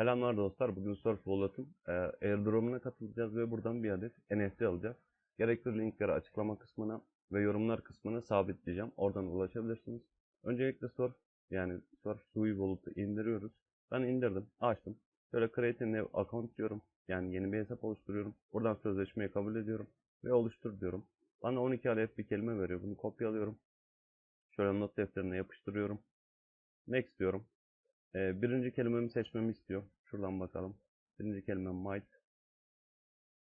Selamlar dostlar. Bugün Surf Wallet'ın e, airdrop'una katılacağız ve buradan bir adet NFT alacağız. Gerekli linkleri açıklama kısmına ve yorumlar kısmına sabitleyeceğim. Oradan ulaşabilirsiniz. Öncelikle Surf yani Surf Sui Wallet'ı indiriyoruz. Ben indirdim, açtım. Şöyle create a new account diyorum. Yani yeni bir hesap oluşturuyorum. Buradan sözleşmeyi kabul ediyorum ve oluştur diyorum. Bana 12 adet bir kelime veriyor. Bunu kopyalıyorum. Şöyle not defterine yapıştırıyorum. Next diyorum. Ee, birinci kelimemi seçmemi istiyor. Şuradan bakalım. Birinci kelimem might.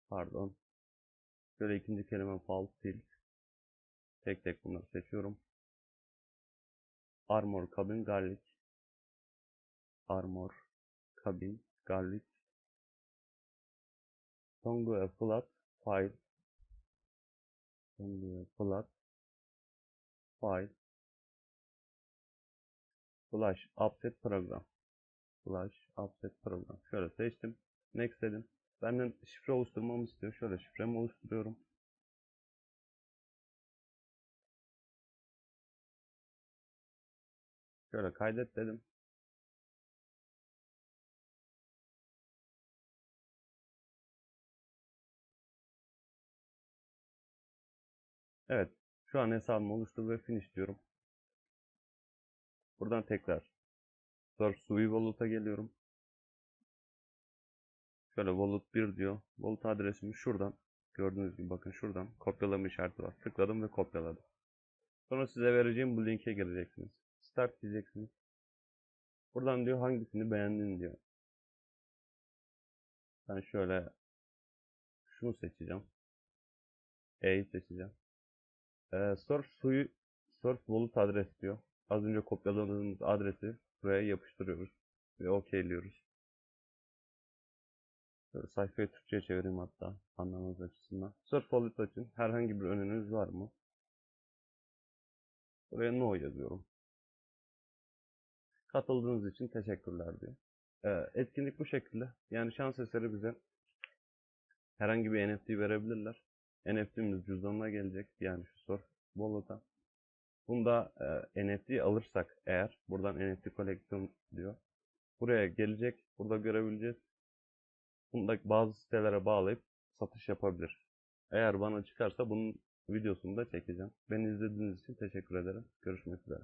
Pardon. Şöyle ikinci kelimem false tilt. Tek tek bunları seçiyorum. Armor, cabin, garlic. Armor, cabin, garlic. Songo, flat, file. Songo, flat, file. Flash Update Program. Flash Update Program. Şöyle seçtim. Next dedim. Benden şifre oluşturmamı istiyor. Şöyle şifremi oluşturuyorum. Şöyle kaydet dedim. Evet. Şu an hesabımı oluştur ve finish diyorum. Buradan tekrar Surf Sui Wallet'a geliyorum. Şöyle Wallet 1 diyor. Wallet adresimi şuradan gördüğünüz gibi bakın şuradan kopyalama işareti var. Tıkladım ve kopyaladım. Sonra size vereceğim bu linke gireceksiniz. Start diyeceksiniz. Buradan diyor hangisini beğendin diyor. Ben şöyle şunu seçeceğim. E'yi seçeceğim. Ee, Surf Sui Surf Wallet adres diyor. Az önce kopyaladığımız adresi buraya yapıştırıyoruz ve okeyliyoruz. Böyle sayfayı Türkçe'ye çevireyim hatta anlamanız açısından. Surf Wallet için herhangi bir önünüz var mı? Buraya no yazıyorum. Katıldığınız için teşekkürler diyor. Ee, etkinlik bu şekilde. Yani şans eseri bize herhangi bir NFT verebilirler. NFT'miz cüzdanına gelecek. Yani şu Surf Wallet'a. Bunda e, NFT alırsak eğer buradan NFT koleksiyon diyor. Buraya gelecek. Burada görebileceğiz. Bunda bazı sitelere bağlayıp satış yapabilir. Eğer bana çıkarsa bunun videosunu da çekeceğim. Beni izlediğiniz için teşekkür ederim. Görüşmek üzere.